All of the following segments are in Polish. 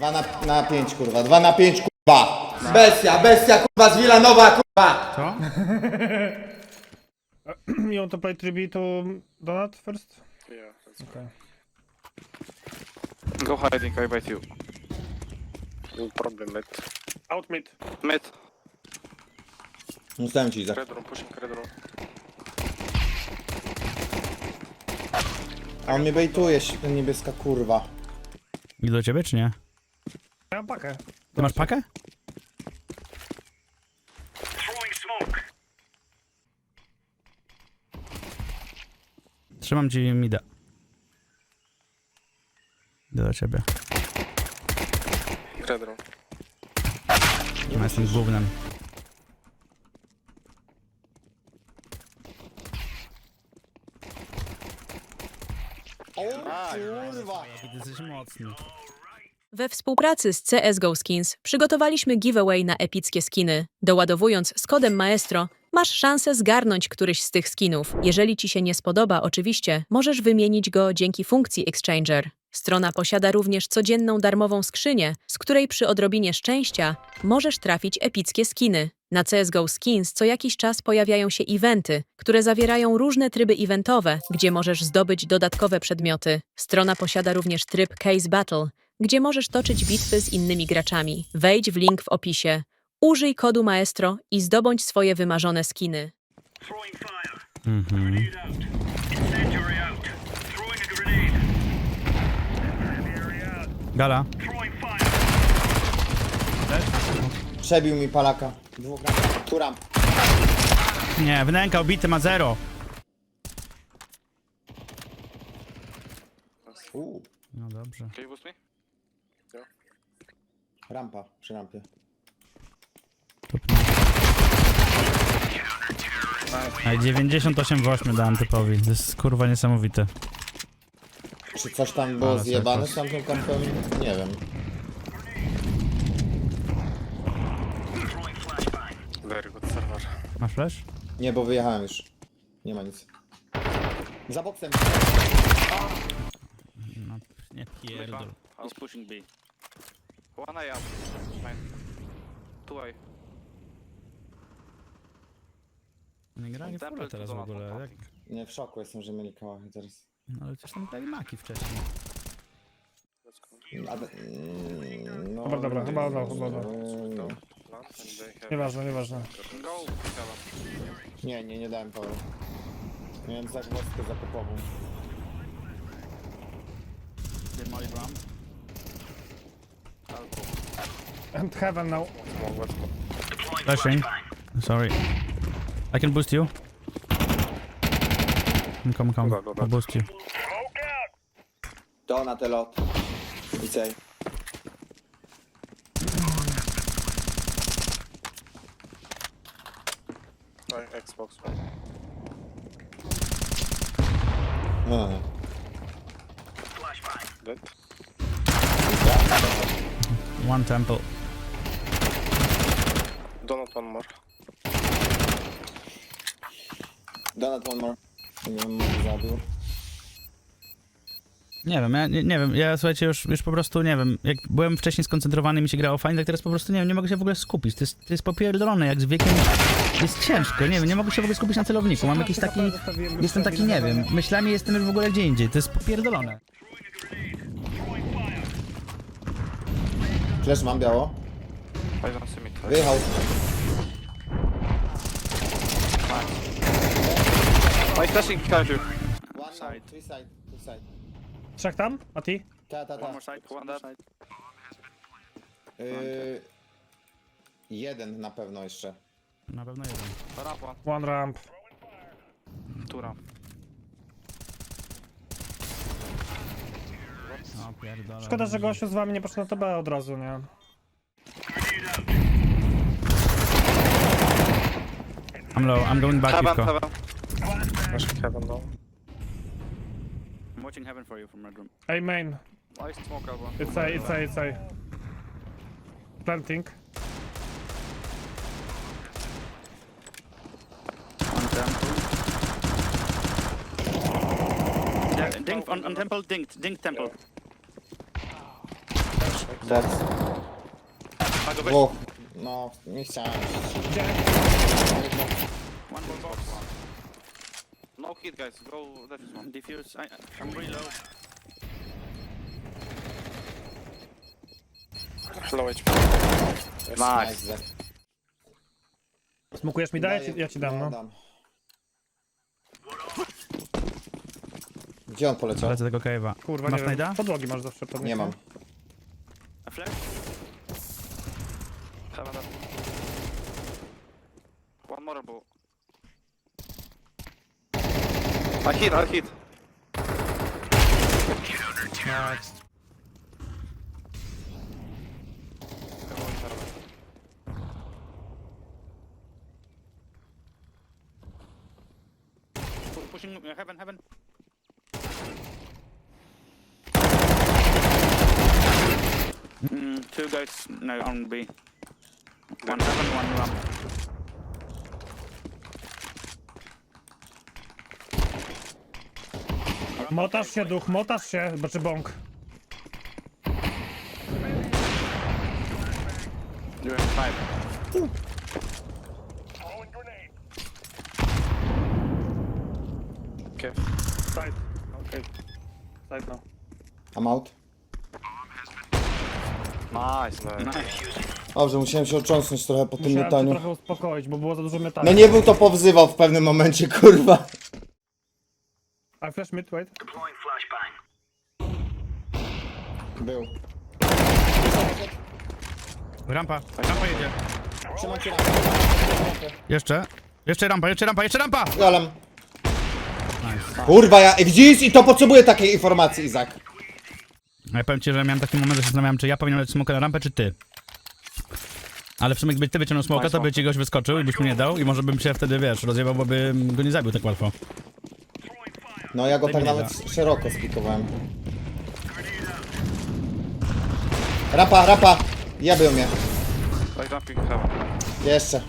Dwa na, na pięć, kurwa. Dwa na pięć, kurwa. Bestia, bestia, kurwa, z Wilanowa, kurwa. Co? You want to play tribute to Donut first? Yeah, that's Okay. Go hiding, I bite you. no problem, mate. Out mid. Mid. Ustałem ci, Izak. Red room, pushing red room. A on mnie bejtuje, ś- niebieska kurwa. I do ciebie, czy nie? Mam pakę. Ty masz pakę? Trzymam ci mida. Idę do ciebie. Red room. Ja jestem głównym. O, kurwa. Jesteś mocny. We współpracy z CSGO Skins przygotowaliśmy giveaway na epickie skiny. Doładowując z kodem Maestro, masz szansę zgarnąć któryś z tych skinów. Jeżeli ci się nie spodoba, oczywiście, możesz wymienić go dzięki funkcji Exchanger. Strona posiada również codzienną darmową skrzynię, z której przy odrobinie szczęścia możesz trafić epickie skiny. Na CSGO Skins co jakiś czas pojawiają się eventy, które zawierają różne tryby eventowe, gdzie możesz zdobyć dodatkowe przedmioty. Strona posiada również tryb Case Battle, gdzie możesz toczyć bitwy z innymi graczami. Wejdź w link w opisie. Użyj kodu Maestro i zdobądź swoje wymarzone skiny. Mhm. Gala. Przebił mi palaka. Dwóch ramp. Tu ramp. Nie, wnęka obity ma zero. Uuu, No dobrze. Can you boost me? Rampa przy rampie. Ale 98 w 8 dałem typowi. To jest kurwa niesamowite. Czy coś tam było Ale zjebane z tamtym kampem? Nie wiem. Very good server. Masz flash? Nie, bo wyjechałem już. Nie ma nic. Za boksem. No, nie pierdol. He's pushing B. One eye up. Fine. Two eye. Nie grali w ogóle teraz w ogóle. Jak... Nie, w szoku jestem, że mieli kałachy teraz. No ale też tam grali maki wcześniej. A, mm, no, Dobra, dobra, chyba oddał, chyba they. Nieważne, nieważne. Go. Nie, nie, nie dałem power. Miałem zagwozdkę zakupową. And heaven now. Small, let's go. Flashing. Sorry. I can boost you. Come, come, Dobra, dobra. I'll boost you. To na te lot. I cej. Right, Xbox one. A. Dead. One temple. One more. Donut one more. Nie wiem, może zabił. Nie wiem, ja nie, nie wiem, ja słuchajcie, już, już po prostu nie wiem, jak byłem wcześniej skoncentrowany, mi się grało fajnie, tak teraz po prostu nie wiem, nie mogę się w ogóle skupić, to jest, to jest popierdolone, jak z wiekiem jest ciężko, nie wiem, nie mogę się w ogóle skupić na celowniku, mam jakiś taki, jestem taki, nie wiem, myślami jestem już w ogóle gdzie indziej, to jest popierdolone. Flash mam biało. Wyjechał. I flashing you. One Side. side. Three side. Two side. Trzech tam? A ty? Ta, ta, One ta. more side. One dead. Yy, jeden na pewno jeszcze. Na pewno jeden. Ramp one. One ramp. Two ramp. O pierdolę. Szkoda, że gościu z wami nie poszedł na TB od razu, nie? I'm low, I'm going back, heaven. Flashing heaven now. I'm watching heaven for you from red room. A main. I smoke out one. It's A, it's A, it's A. Planting. On temple. Yeah, ding on, on temple, ding, ding temple. Flashing. Box. I go Dwóch. No, nie chciałem. One more box. No hit, guys. Go defuse one. Diffuse, I, I'm really low. HP. Nice. Zach. Smukujesz mi daj? Ja ci, ja ci dam, no. dam. Gdzie on poleciał? Lecę tego cave'a. Kurwa, Masz nie wiem. najda? Podłogi masz zawsze podnieść. Nie mam. I hit, I hit. Nice. Pu- Pushing uh, heaven, heaven. Mm, two guys no, on B. One heaven, one ramp. Motasz się, duch, motasz się, znaczy bąk. You're in five. Okay. Side. Okej. Side no. I'm out. Nice, man. Dobrze, musiałem się otrząsnąć trochę po tym Musiałem się miotaniu. trochę uspokoić, bo było za dużo metalu. No nie był to powzywał w pewnym momencie, kurwa. I flash mid, wait. Był. Rampa, rampa jedzie. Trzymam cię Jeszcze. Jeszcze rampa, jeszcze rampa, jeszcze rampa! Golem. Kurwa, ja widzisz? I to potrzebuję takiej informacji, Izak. Ja powiem ci, że miałem taki moment, że się zastanawiałem, czy ja powinienem lecieć smoka na rampę, czy ty. Ale w sumie gdybyś ty wyciągnął smoka, to by ci goś wyskoczył i byś mu nie dał i może bym się wtedy, wiesz, rozjebał, bo bym go nie zabił tak łatwo. No ja go tak nawet szeroko spikowałem. Rapa, rapa! Jebią mnie. Heaven. Jeszcze.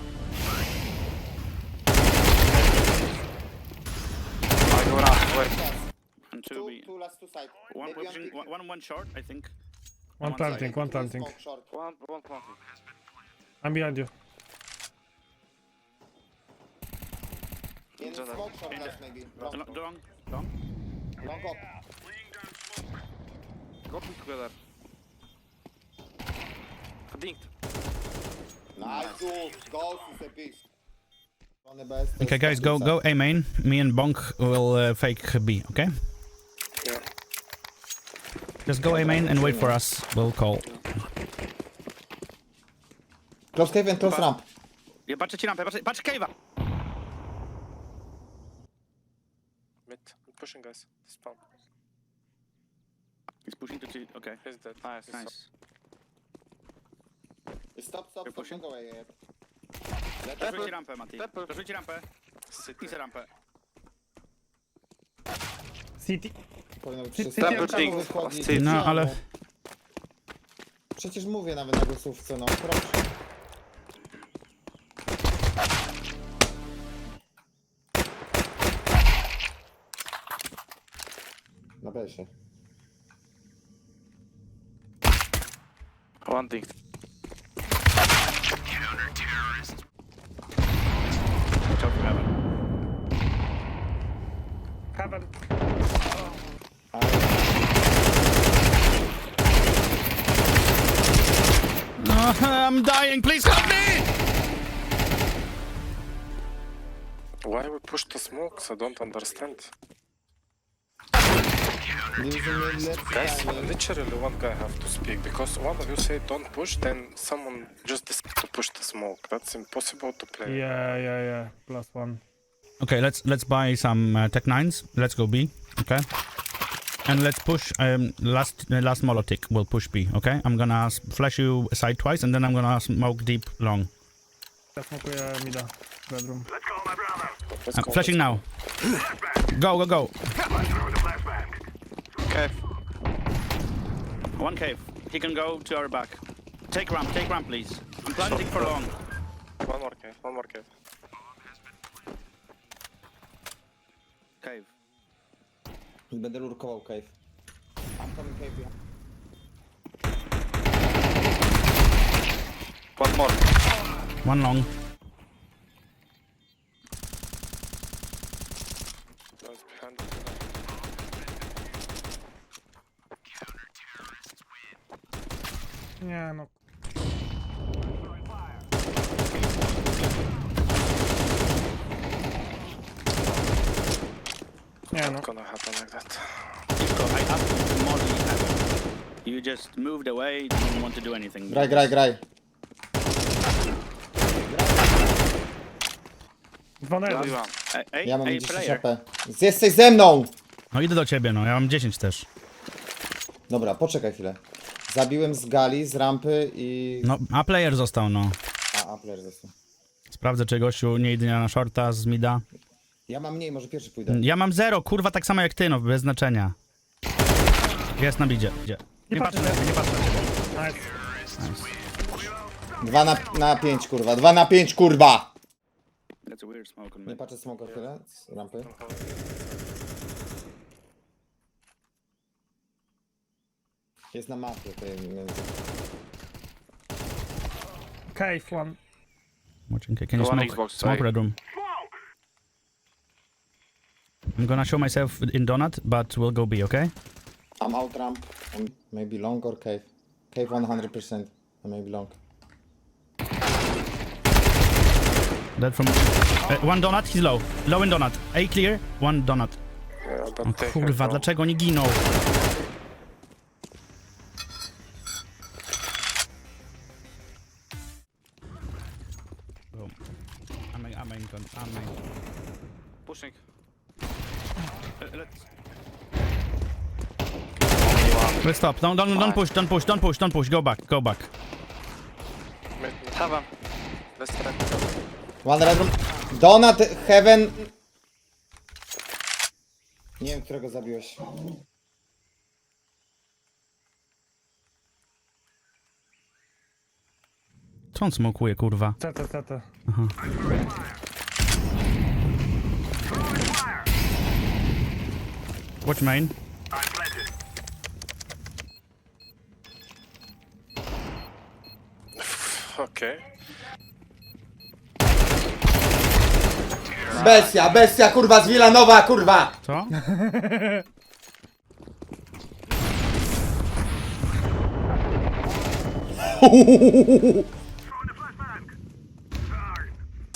I go round, wait. And two B. last two side. One one, one, one short, I think. One planting, one planting. One, one planting. I'm behind you. In Just- smoke short maybe. Long, long, long. long up. Go together. Dinked. Nice, dude. Go to the beast. Okay, guys, go, go A main. Me and Bonk will uh, fake B, okay? Yeah. Just go A main and wait for us. We'll call. Close cave and close ramp. Ja patrzę ci rampę, patrzę, patrz cave'a! Mid. Pushing guys. Spawn. He's pushing to T, okay. He's dead. Nice. He's Nice. Stop, stop, stop. Don't go away. Przerzuć ci rampę, Mati. Pepper. Przerzuć ci rampę. City. Idź rampę. City. Powinno być Ty- wszystko. ty- wychodzić? ty- No, ale- Przecież mówię nawet na głosówce, no proszę. Na besie. One dinked. Watch out for heaven. Heaven. I'm dying, please help me! Why we push the smokes? I don't understand. Guys, literally one guy have to speak because one of you say don't push, then someone just decide to push the smoke. That's impossible to play. Yeah, yeah, yeah. Plus one. Okay, let's let's buy some uh, Tech 9s. Let's go B, okay? And let's push um, last uh, last Molotic will push B, okay? I'm gonna flash you side twice and then I'm gonna smoke deep long. Ja smokuję mida. Bedroom. Let's I'm go, flashing now. Go, go, go. One cave. He can go to our back. Take ramp, take ramp, please. I'm planting for long. One more cave, one more cave. Cave. Będę lurkował cave. I'm coming cave behind. One more. One long. Nie no. Nie no. Gonna happen like that. Nisko, I asked you to. You just moved away, didn't want to do anything. Graj, graj, graj. Dwa nedy. Everyone. Ej, ej, Ja mam ej, 10 player. AP. Jesteś ze mną! No idę do ciebie, no, ja mam 10 też. Dobra, poczekaj chwilę. Zabiłem z gali, z rampy i... No, a player został, no. A, a player został. Sprawdzę, czy gościu nie idzie na shorta z mida. Ja mam mniej, może pierwszy pójdę. Ja mam zero, kurwa, tak samo jak ty, no, bez znaczenia. Jest na bidzie. Gdzie? Nie patrzę nie patrzę na ciebie. Nice. Dwa na, na pięć, kurwa. Dwa na pięć, kurwa! That's a weird smoke on Nie patrzę smoke chwilę z rampy. Jest na mapie tej między. Cave one. Watching, can you Go on smoke, Xbox, smoke red room? I'm gonna show myself in donut, but we'll go B, okay? I'm out ramp. And maybe long or cave. Cave 100%. And maybe long. Dead from... Uh, one donut, he's low. Low in donut. A clear, one donut. Yeah, but O kurwa, dlaczego nie ginął? Let's stop. Don't, don't, don't push, don't push, don't push, don't push. Go back, go back. Heaven. Let's try. One red room. Donut, heaven. Nie wiem, którego zabiłeś. Co on smokuje, kurwa? CT, CT. Watch main. Okay. Bestia, bestia, kurwa, z Wilanowa, kurwa! Co?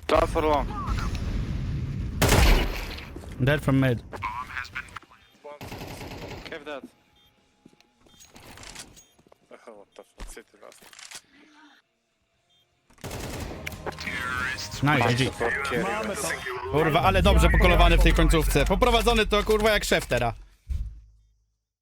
Cloud for long. Dead from mid. Cave dead. Oh, what the fuck? City last. Nice, GG. Kurwa, ale dobrze pokolowany w tej końcówce. Poprowadzony to kurwa jak szef teraz.